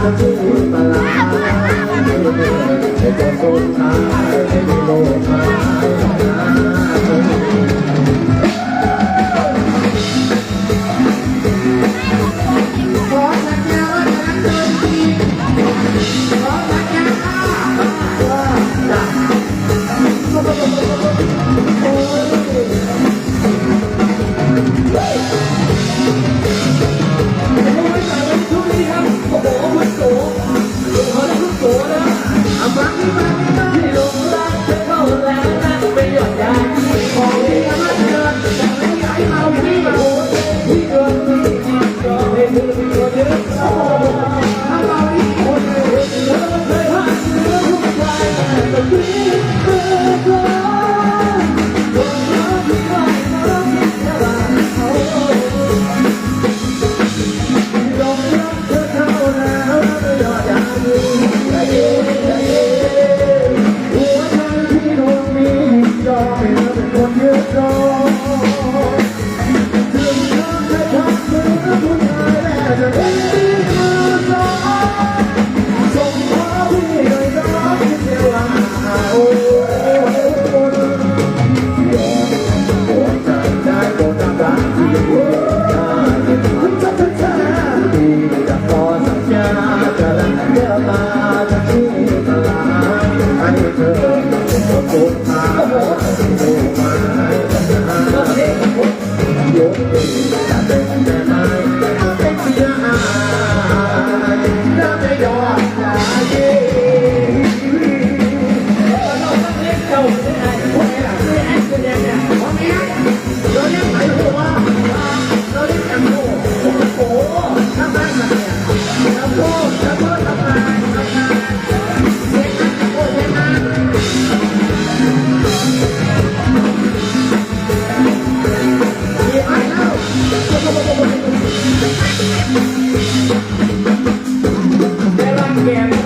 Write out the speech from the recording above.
ชื่อปลาจะจนสุดท้าย Yeah. ขา